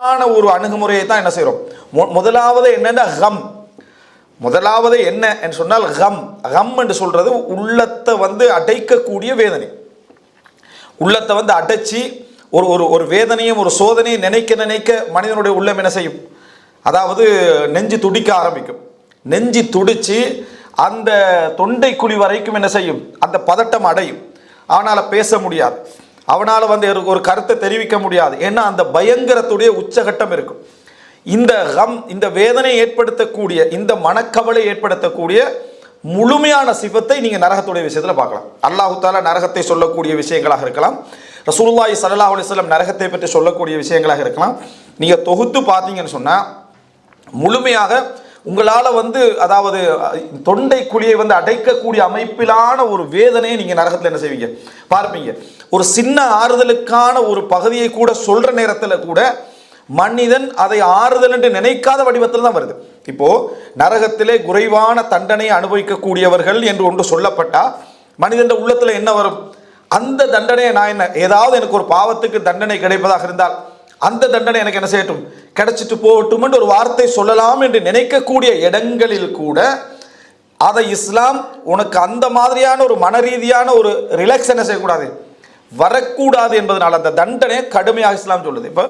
ஒரு அணுகுமுறையை தான் என்ன செய்கிறோம் முதலாவது என்னென்ன ஹம் முதலாவது என்ன என்று சொன்னால் ஹம் ஹம் என்று சொல்கிறது உள்ளத்தை வந்து அடைக்கக்கூடிய வேதனை. உள்ளத்தை வந்து அடைச்சி ஒரு ஒரு ஒரு வேதனையும் ஒரு சோதனையும் நினைக்க நினைக்க மனிதனுடைய உள்ளம் என்ன செய்யும்? அதாவது நெஞ்சு துடிக்க ஆரம்பிக்கும். நெஞ்சு துடித்து அந்த தொண்டை குழி வரைக்கும் என்ன செய்யும்? அந்த பதட்டம் அடையும். அவனால் பேச முடியாது. அவனால் வந்து ஒரு- ஒரு கருத்தை தெரிவிக்க முடியாது. ஏன்னா அந்த பயங்கரத்துடைய உச்சகட்டம் இருக்கும் இந்த கம் இந்த வேதனை ஏற்படுத்தக்கூடிய இந்த மனக்கவலை ஏற்படுத்தக்கூடிய முழுமையான சிவத்தை நீங்கள் நரகத்துடைய விஷயத்தில் பார்க்கலாம். அல்லாஹு தாலா நரகத்தை சொல்லக்கூடிய விஷயங்களாக இருக்கலாம். ரசூலுல்லாஹி ஸல்லல்லாஹு அலிஸ்லம் நரகத்தை பற்றி சொல்லக்கூடிய விஷயங்களாக இருக்கலாம். நீங்கள் தொகுத்து பார்த்தீங்கன்னு சொன்னால் முழுமையாக உங்களால் வந்து அதாவது தொண்டை குழியை வந்து அடைக்கக்கூடிய அமைப்பிலான ஒரு வேதனையை நீங்கள் நரகத்தில் என்ன செய்வீங்க? பார்ப்பீங்க. ஒரு சின்ன ஆறுதலுக்கான ஒரு பகுதியை கூட சொல்கிற நேரத்தில் கூட மனிதன் அதை ஆறுதல் என்று நினைக்காத வடிவத்தில் தான் வருது. இப்போ நரகத்திலே குறைவான தண்டனையை அனுபவிக்கக்கூடியவர்கள் என்று ஒன்று சொல்லப்பட்டா மனிதன் உள்ளத்தில் என்ன வரும்? அந்த தண்டனையை நான் என்ன ஏதாவது எனக்கு ஒரு பாவத்துக்கு தண்டனை கிடைப்பதாக இருந்தால் அந்த தண்டனை எனக்கு என்ன செய்யட்டும்? கிடைச்சிட்டு போகட்டும் என்று ஒரு வார்த்தை சொல்லலாம் என்று நினைக்கக்கூடிய இடங்களில் கூட அதை இஸ்லாம் உனக்கு அந்த மாதிரியான ஒரு மன ரீதியான ஒரு ரிலாக்ஸ் என்ன செய்யக்கூடாது? வரக்கூடாது என்பதனால் அந்த தண்டனை கடுமையாக இஸ்லாம் சொல்லுது. இப்போ